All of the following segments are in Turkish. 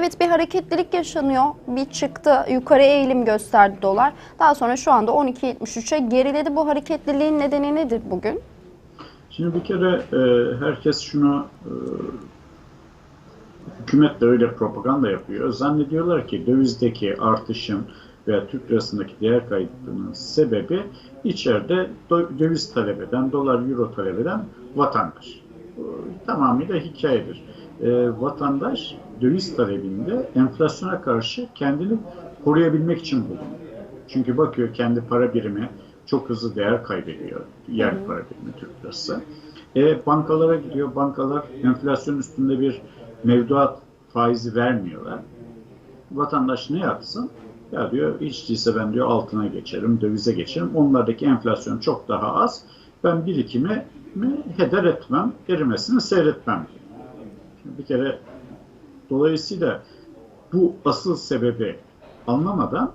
Evet bir hareketlilik yaşanıyor. Bir çıktı yukarı eğilim gösterdi dolar. Daha sonra şu anda 12.73'e geriledi. Bu hareketliliğin nedeni nedir bugün? Şimdi bir kere e, herkes şunu e, hükümet de öyle propaganda yapıyor. Zannediyorlar ki dövizdeki artışın veya Türk lirasındaki değer kaybının sebebi içeride döviz talep eden, dolar euro talep eden vatandaş. Bu tamamıyla hikayedir. E, vatandaş döviz talebinde enflasyona karşı kendini koruyabilmek için bulunuyor. Çünkü bakıyor kendi para birimi çok hızlı değer kaybediyor. Yer para birimi Türk lirası. E, bankalara gidiyor. Bankalar enflasyon üstünde bir mevduat faizi vermiyorlar. Vatandaş ne yapsın? Ya diyor hiç değilse ben diyor altına geçerim, dövize geçerim. Onlardaki enflasyon çok daha az. Ben birikimi mi heder etmem, erimesini seyretmem. Şimdi bir kere dolayısıyla bu asıl sebebi anlamadan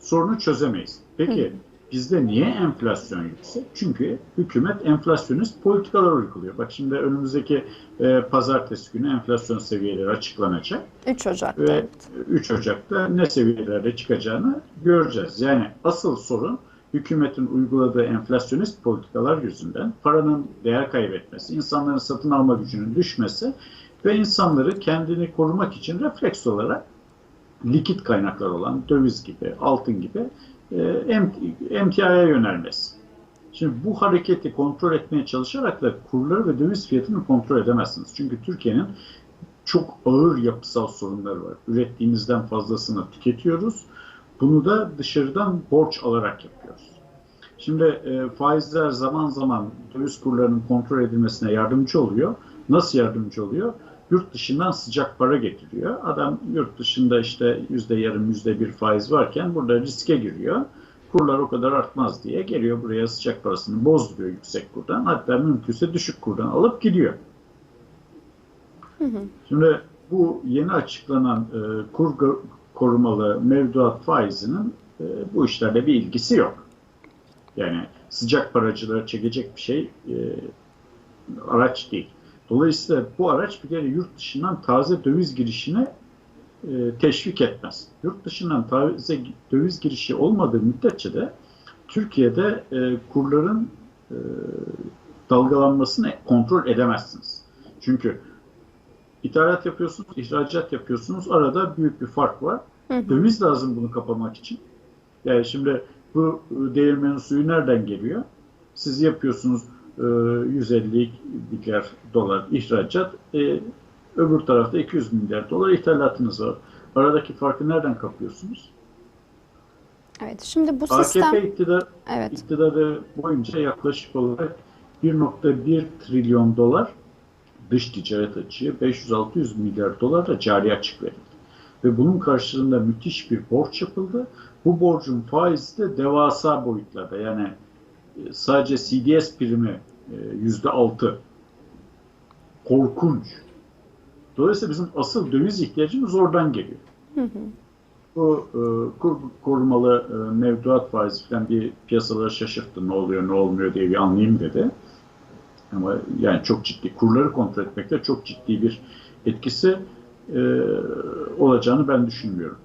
sorunu çözemeyiz. Peki bizde niye enflasyon yüksek? Çünkü hükümet enflasyonist politikalar uyguluyor. Bak şimdi önümüzdeki e, pazartesi günü enflasyon seviyeleri açıklanacak 3 Ocak'ta. ve evet. 3 Ocak'ta ne seviyelerde çıkacağını göreceğiz. Yani asıl sorun hükümetin uyguladığı enflasyonist politikalar yüzünden paranın değer kaybetmesi, insanların satın alma gücünün düşmesi ve insanları kendini korumak için refleks olarak likit kaynaklar olan döviz gibi, altın gibi e, em- emtiaya yönelmesi. Şimdi bu hareketi kontrol etmeye çalışarak da kurları ve döviz fiyatını kontrol edemezsiniz. Çünkü Türkiye'nin çok ağır yapısal sorunları var. Ürettiğimizden fazlasını tüketiyoruz. Bunu da dışarıdan borç alarak yapıyoruz. Şimdi e, faizler zaman zaman döviz kurlarının kontrol edilmesine yardımcı oluyor. Nasıl yardımcı oluyor? Yurt dışından sıcak para getiriyor. Adam yurt dışında işte yüzde yarım, yüzde bir faiz varken burada riske giriyor. Kurlar o kadar artmaz diye geliyor buraya sıcak parasını bozduruyor yüksek kurdan. Hatta mümkünse düşük kurdan alıp gidiyor. Şimdi bu yeni açıklanan e, kur korumalı mevduat faizinin e, bu işlerle bir ilgisi yok. Yani sıcak paracıları çekecek bir şey e, araç değil. Dolayısıyla bu araç bir kere yurt dışından taze döviz girişine e, teşvik etmez. Yurt dışından taze döviz girişi olmadığı müddetçe de Türkiye'de e, kurların e, dalgalanmasını kontrol edemezsiniz. Çünkü ithalat yapıyorsunuz, ihracat yapıyorsunuz. Arada büyük bir fark var. Hı hı. Döviz lazım bunu kapamak için. Yani şimdi bu e, değirmenin suyu nereden geliyor? Siz yapıyorsunuz 150 milyar dolar ihracat, e, öbür tarafta 200 milyar dolar ithalatınız var. Aradaki farkı nereden kapıyorsunuz? Evet. Şimdi bu AKP sistem iktidar, evet. iktidarı boyunca yaklaşık olarak 1.1 trilyon dolar dış ticaret açığı, 500-600 milyar dolar da cari açık verildi. Ve bunun karşılığında müthiş bir borç yapıldı. Bu borcun faizi de devasa boyutlarda. Yani e, sadece CDS primi e, yüzde altı. Korkunç. Dolayısıyla bizim asıl döviz ihtiyacımız oradan geliyor. Bu e, kur korumalı e, mevduat faizi falan bir piyasaları şaşırttı. Ne oluyor ne olmuyor diye bir anlayayım dedi. Ama yani çok ciddi kurları kontrol etmekte çok ciddi bir etkisi e, olacağını ben düşünmüyorum.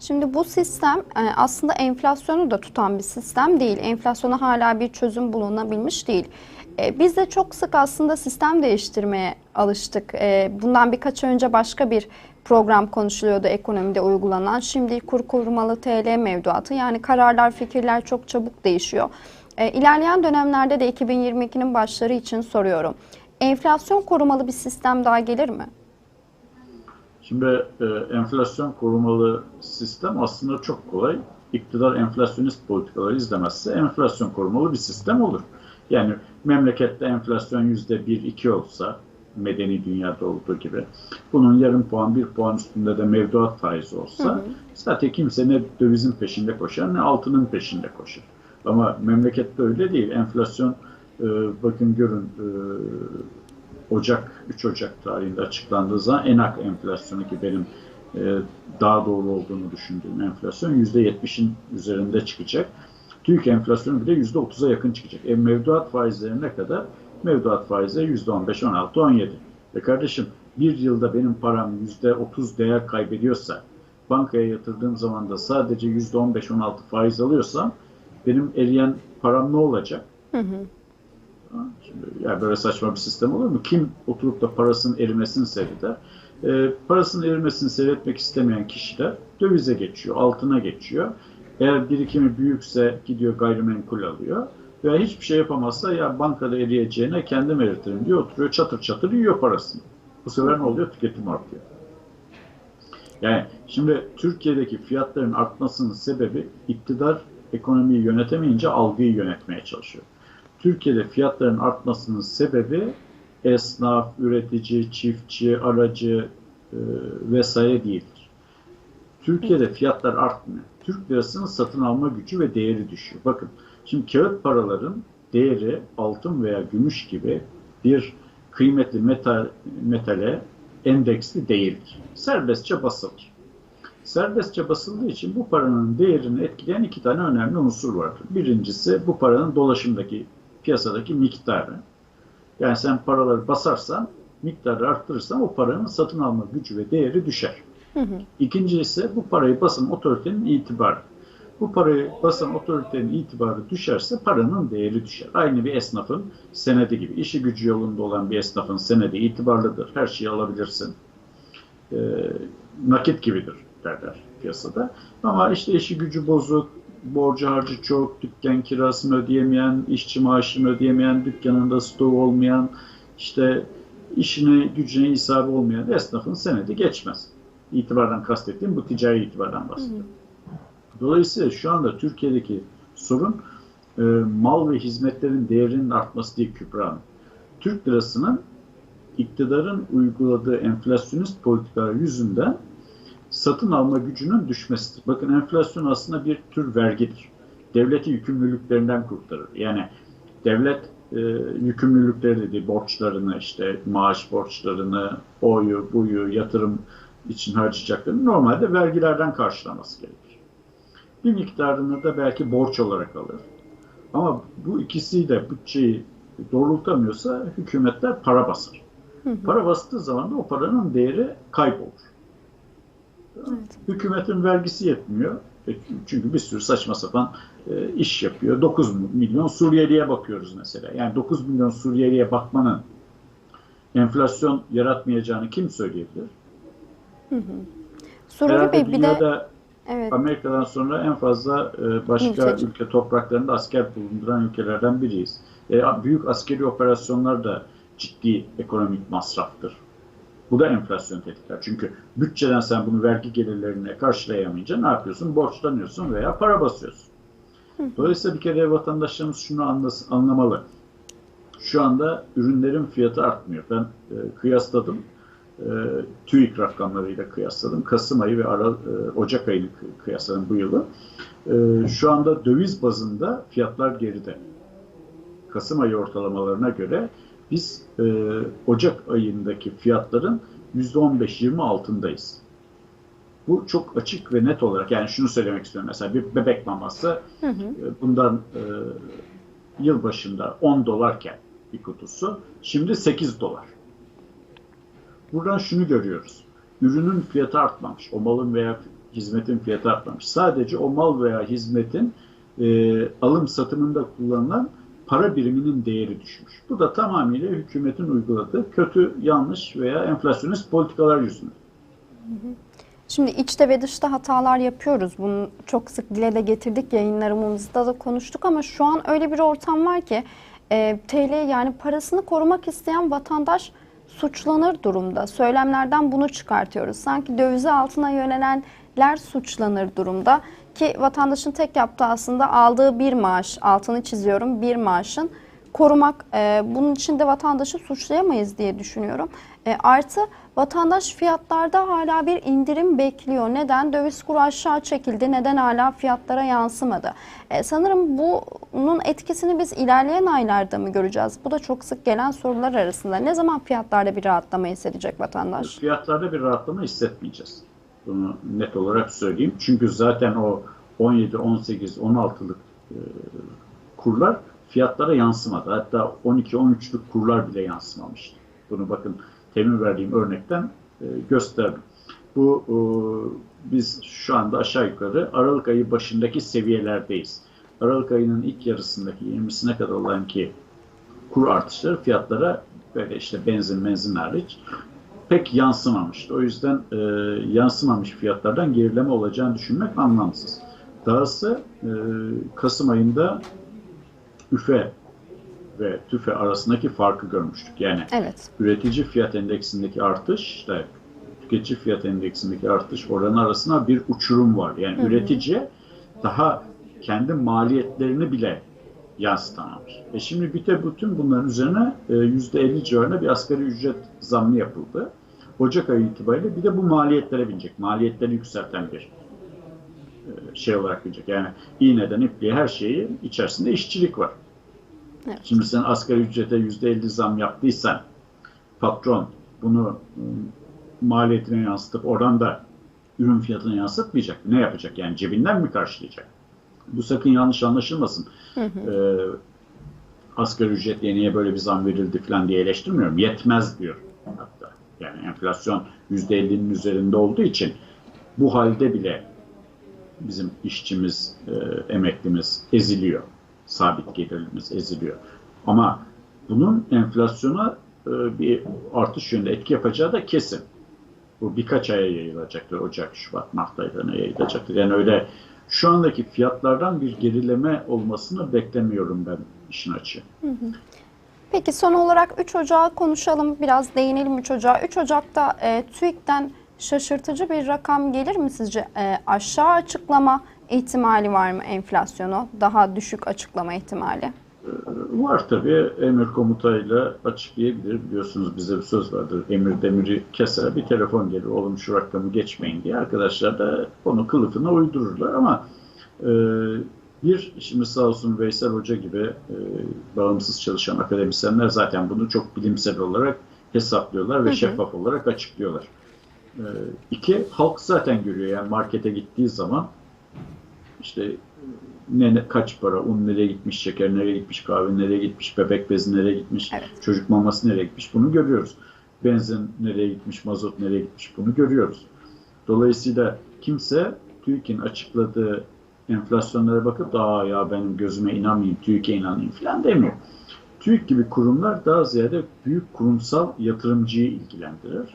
Şimdi bu sistem e, aslında enflasyonu da tutan bir sistem değil. Enflasyona hala bir çözüm bulunabilmiş değil. E, Biz de çok sık aslında sistem değiştirmeye alıştık. E, Bundan birkaç önce başka bir program konuşuluyordu ekonomide uygulanan. Şimdi kur korumalı TL mevduatı yani kararlar, fikirler çok çabuk değişiyor. E, İlerleyen dönemlerde de 2022'nin başları için soruyorum. Enflasyon korumalı bir sistem daha gelir mi? Şimdi e, enflasyon korumalı sistem aslında çok kolay. İktidar enflasyonist politikaları izlemezse enflasyon korumalı bir sistem olur. Yani memlekette enflasyon yüzde bir, iki olsa medeni dünyada olduğu gibi bunun yarım puan, bir puan üstünde de mevduat faizi olsa Hı hı. zaten kimse ne dövizin peşinde koşar ne altının peşinde koşar. Ama memlekette öyle değil. Enflasyon e, bakın görün e, Ocak 3 Ocak tarihinde açıklandığı zaman enak enflasyonu ki benim e, daha doğru olduğunu düşündüğüm enflasyon %70'in üzerinde çıkacak. TÜİK enflasyonu bile %30'a yakın çıkacak. E, mevduat faizleri ne kadar? Mevduat faizleri %15, 16, 17. E kardeşim bir yılda benim param yüzde otuz değer kaybediyorsa, bankaya yatırdığım zaman da sadece yüzde on beş on altı faiz alıyorsam, benim eriyen param ne olacak? Hı hı. Şimdi, yani böyle saçma bir sistem olur mu? Kim oturup da parasının erimesini seyreder? Ee, parasının erimesini seyretmek istemeyen kişiler dövize geçiyor, altına geçiyor. Eğer birikimi büyükse gidiyor gayrimenkul alıyor. Veya hiçbir şey yapamazsa ya bankada eriyeceğine kendim eritirim diyor. Oturuyor çatır çatır yiyor parasını. Bu sefer ne oluyor? Tüketim artıyor. Yani şimdi Türkiye'deki fiyatların artmasının sebebi iktidar ekonomiyi yönetemeyince algıyı yönetmeye çalışıyor. Türkiye'de fiyatların artmasının sebebi esnaf, üretici, çiftçi, aracı e, vesaire değildir. Türkiye'de fiyatlar artmıyor. Türk lirasının satın alma gücü ve değeri düşüyor. Bakın şimdi kağıt paraların değeri altın veya gümüş gibi bir kıymetli metal, metale endeksli değildir. Serbestçe basılır. Serbestçe basıldığı için bu paranın değerini etkileyen iki tane önemli unsur vardır. Birincisi bu paranın dolaşımdaki piyasadaki miktarı. Yani sen paraları basarsan, miktarı arttırırsan o paranın satın alma gücü ve değeri düşer. Hı hı. İkinci ise bu parayı basan otoritenin itibarı. Bu parayı basan otoritenin itibarı düşerse paranın değeri düşer. Aynı bir esnafın senedi gibi. İşi gücü yolunda olan bir esnafın senedi itibarlıdır. Her şeyi alabilirsin. Ee, nakit gibidir derler piyasada. Ama işte işi gücü bozuk, borcu harcı çok, dükkan kirasını ödeyemeyen, işçi maaşını ödeyemeyen, dükkanında stoğu olmayan, işte işine gücüne hesabı olmayan esnafın senedi geçmez. İtibardan kastettiğim bu ticari itibardan bahsediyorum. Dolayısıyla şu anda Türkiye'deki sorun e, mal ve hizmetlerin değerinin artması değil Kübra Hanım. Türk lirasının iktidarın uyguladığı enflasyonist politikalar yüzünden satın alma gücünün düşmesidir. Bakın enflasyon aslında bir tür vergidir. Devleti yükümlülüklerinden kurtarır. Yani devlet e, yükümlülükleri dedi, borçlarını işte maaş borçlarını, oyu, buyu, yatırım için harcayacaklarını normalde vergilerden karşılaması gerekir. Bir miktarını da belki borç olarak alır. Ama bu ikisiyle bütçeyi doğrultamıyorsa hükümetler para basar. Para bastığı zaman da o paranın değeri kaybolur. Evet. Hükümetin vergisi yetmiyor. E, Çünkü bir sürü saçma sapan e, iş yapıyor. 9 milyon Suriyeli'ye bakıyoruz mesela. Yani 9 milyon Suriyeli'ye bakmanın enflasyon yaratmayacağını kim söyleyebilir? Sururi Herhalde Bey bir de evet. Amerika'dan sonra en fazla e, başka Mülteci. ülke topraklarında asker bulunduran ülkelerden biriyiz. E, büyük askeri operasyonlar da ciddi ekonomik masraftır. Bu da enflasyon tetikler. Çünkü bütçeden sen bunu vergi gelirlerine karşılayamayınca ne yapıyorsun? Borçlanıyorsun veya para basıyorsun. Dolayısıyla bir kere vatandaşlarımız şunu anlamalı. Şu anda ürünlerin fiyatı artmıyor. Ben e, kıyasladım. E, TÜİK rakamlarıyla kıyasladım. Kasım ayı ve Ara, e, Ocak ayını kı- kıyasladım bu yılı. E, şu anda döviz bazında fiyatlar geride. Kasım ayı ortalamalarına göre biz e, Ocak ayındaki fiyatların %15-20 altındayız. Bu çok açık ve net olarak yani şunu söylemek istiyorum. Mesela bir bebek maması Hı hı. e, bundan e, yıl başında 10 dolarken bir kutusu şimdi 8 dolar. Buradan şunu görüyoruz. Ürünün fiyatı artmamış. O malın veya hizmetin fiyatı artmamış. Sadece o mal veya hizmetin e, alım satımında kullanılan para biriminin değeri düşmüş. Bu da tamamıyla hükümetin uyguladığı kötü, yanlış veya enflasyonist politikalar yüzünden. Şimdi içte ve dışta hatalar yapıyoruz. Bunu çok sık dile de getirdik yayınlarımızda da konuştuk ama şu an öyle bir ortam var ki e, TL yani parasını korumak isteyen vatandaş suçlanır durumda. Söylemlerden bunu çıkartıyoruz. Sanki dövize altına yönelenler suçlanır durumda ki vatandaşın tek yaptığı aslında aldığı bir maaş, altını çiziyorum bir maaşın korumak. E, bunun için de vatandaşı suçlayamayız diye düşünüyorum. E, artı vatandaş fiyatlarda hala bir indirim bekliyor. Neden? Döviz kuru aşağı çekildi. Neden hala fiyatlara yansımadı? E, sanırım bunun etkisini biz ilerleyen aylarda mı göreceğiz? Bu da çok sık gelen sorular arasında. Ne zaman fiyatlarda bir rahatlama hissedecek vatandaş? Fiyatlarda bir rahatlama hissetmeyeceğiz. Bunu net olarak söyleyeyim. Çünkü zaten o 17, 18, 16'lık e, kurlar fiyatlara yansımadı. Hatta 12, 13'lük kurlar bile yansımamıştı. Bunu bakın temin verdiğim örnekten e, gösterdim. Bu e, biz şu anda aşağı yukarı Aralık ayı başındaki seviyelerdeyiz. Aralık ayının ilk yarısındaki 20'sine kadar olan ki kur artışları fiyatlara böyle işte benzin benzin hariç pek yansımamıştı. O yüzden e, yansımamış fiyatlardan gerileme olacağını düşünmek anlamsız. Dahası e, Kasım ayında üfe ve tüfe arasındaki farkı görmüştük. Yani Evet. üretici fiyat endeksindeki artış işte tüketici fiyat endeksindeki artış oranı arasında bir uçurum var. Yani Hı hı. üretici daha kendi maliyetlerini bile yansıtamamış. E şimdi bir de bütün bunların üzerine e, %50 civarında bir asgari ücret zammı yapıldı. Ocak ayı itibariyle bir de bu maliyetlere binecek. Maliyetleri yükselten bir e, şey olarak binecek. Yani iğneden ipliğe her şeyi içerisinde işçilik var. Evet. Şimdi sen asgari ücrete %50 zam yaptıysan patron bunu ıı, maliyetine yansıtıp oradan da ürün fiyatına yansıtmayacak. Ne yapacak? Yani cebinden mi karşılayacak? Bu sakın yanlış anlaşılmasın. Hı hı. Ee, asgari ücret niye böyle bir zam verildi falan diye eleştirmiyorum. Yetmez diyor hatta. Yani enflasyon %50'nin üzerinde olduğu için bu halde bile bizim işçimiz, e, emeklimiz eziliyor. Sabit gelirimiz eziliyor. Ama bunun enflasyona e, bir artış yönünde etki yapacağı da kesin. Bu birkaç aya yayılacaktır. Ocak, Şubat, Mart aylarına yayılacaktır. Yani öyle şu andaki fiyatlardan bir gerileme olmasını beklemiyorum ben işin açığı. Peki son olarak 3 Ocağı konuşalım. Biraz değinelim 3 Ocağı. 3 Ocak'ta e, TÜİK'ten şaşırtıcı bir rakam gelir mi sizce? E, aşağı açıklama ihtimali var mı enflasyonu? Daha düşük açıklama ihtimali? Var tabii. Emir komutayla açıklayabilir. Biliyorsunuz bize bir söz vardır. Emir demiri keser bir telefon gelir. Oğlum şu rakamı geçmeyin diye. Arkadaşlar da onu kılıfına uydururlar ama e, bir şimdi sağ olsun Veysel Hoca gibi e, bağımsız çalışan akademisyenler zaten bunu çok bilimsel olarak hesaplıyorlar ve Hı hı. şeffaf olarak açıklıyorlar. E, iki, halk zaten görüyor. Yani markete gittiği zaman işte ne, kaç para, un nereye gitmiş, şeker nereye gitmiş, kahve nereye gitmiş, bebek bezi nereye gitmiş, Evet. çocuk maması nereye gitmiş bunu görüyoruz. Benzin nereye gitmiş, mazot nereye gitmiş bunu görüyoruz. Dolayısıyla kimse TÜİK'in açıkladığı enflasyonlara bakıp da "Aa ya benim gözüme inanmayayım, TÜİK'e inanayım falan demiyor. TÜİK gibi kurumlar daha ziyade büyük kurumsal yatırımcıyı ilgilendirir.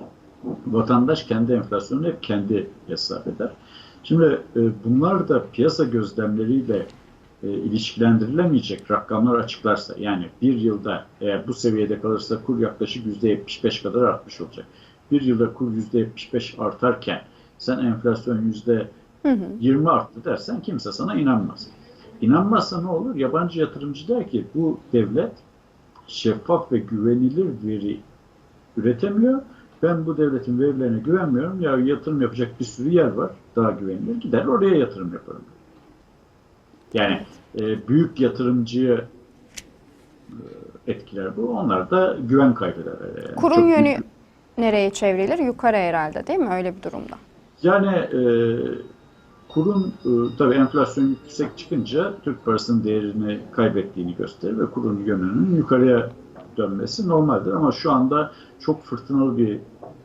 Vatandaş kendi enflasyonunu hep kendi hesap eder. Şimdi e, bunlar da piyasa gözlemleriyle e, ilişkilendirilemeyecek rakamlar açıklarsa yani bir yılda eğer bu seviyede kalırsa kur yaklaşık %75 kadar artmış olacak. Bir yılda kur %75 artarken sen enflasyon Hı hı. 20 arttı dersen kimse sana inanmaz. İnanmazsa ne olur? Yabancı yatırımcı der ki bu devlet şeffaf ve güvenilir veri üretemiyor. Ben bu devletin verilerine güvenmiyorum. Ya yatırım yapacak bir sürü yer var. Daha güvenilir. Gider oraya yatırım yaparım. Yani e, büyük yatırımcıyı e, etkiler bu. Onlar da güven kaybeder. Yani Kurun çok yönü büyük- nereye çevrilir? Yukarı herhalde değil mi öyle bir durumda? Yani e, kurun e, tabii enflasyon yüksek çıkınca Türk parasının değerini kaybettiğini gösterir ve kurun yönünün yukarıya dönmesi normaldir. Ama şu anda çok fırtınalı bir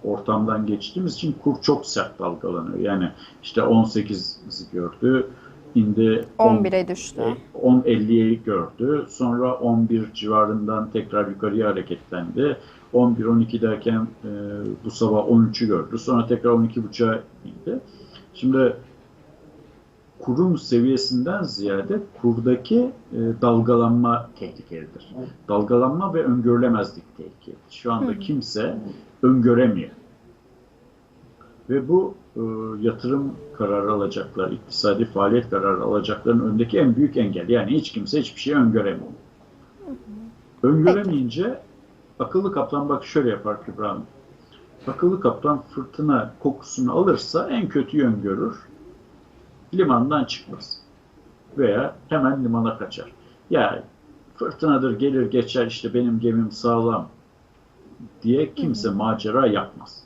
ortamdan geçtiğimiz için kur çok sert dalgalanıyor. Yani işte 18'i gördü, indi 10 11'e düştü. 10.50'yi gördü. Sonra 11 civarından tekrar yukarıya hareketlendi. 11-12 derken e, bu sabah 13'ü gördü. Sonra tekrar 12.5'a indi. Şimdi kurun seviyesinden ziyade kurdaki e, dalgalanma tehlikelidir. Dalgalanma ve öngörülemezlik tehlikelidir. Şu anda Hı. kimse öngöremiyor. Ve bu e, yatırım kararı alacaklar, iktisadi faaliyet kararı alacakların önündeki en büyük engel. Yani hiç kimse hiçbir şey öngöremiyor. Öngöremeyince akıllı kaplan bak şöyle yapar Kübra Hanım. Akıllı kaplan fırtına kokusunu alırsa en kötüyü öngörür. Limandan çıkmaz. Veya hemen limana kaçar. Ya fırtınadır gelir geçer işte benim gemim sağlam diye kimse macera yapmaz.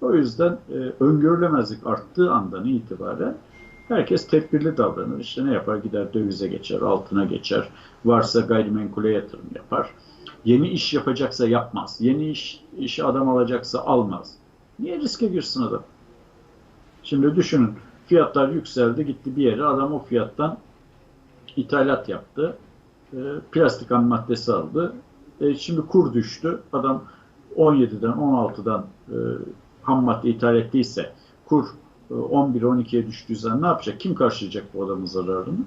O yüzden e, öngörülemezlik arttığı andan itibaren herkes tedbirli davranır. İşte ne yapar? Gider dövize geçer, altına geçer. Varsa gayrimenkule yatırım yapar. Yeni iş yapacaksa yapmaz. Yeni iş işe adam alacaksa almaz. Niye riske girsin adam? Şimdi düşünün fiyatlar yükseldi gitti bir yere adam o fiyattan ithalat yaptı. E, plastik ham maddesi aldı. E, şimdi kur düştü. Adam 17'den 16'dan e, ham madde ithal ettiyse kur e, 11-12'ye düştüğü zaman ne yapacak? Kim karşılayacak bu adamın zararını?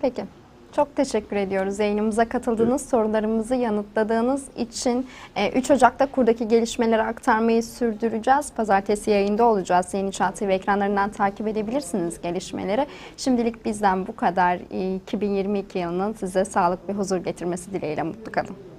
Peki. Çok teşekkür ediyoruz yayınımıza katıldığınız, sorularımızı yanıtladığınız için. E, 3 Ocak'ta kurdaki gelişmeleri aktarmayı sürdüreceğiz. Pazartesi yayında olacağız. Yeni Çağ TV ekranlarından takip edebilirsiniz gelişmeleri. Şimdilik bizden bu kadar. E, 2022 yılının size sağlık ve huzur getirmesi dileğiyle mutlu kalın.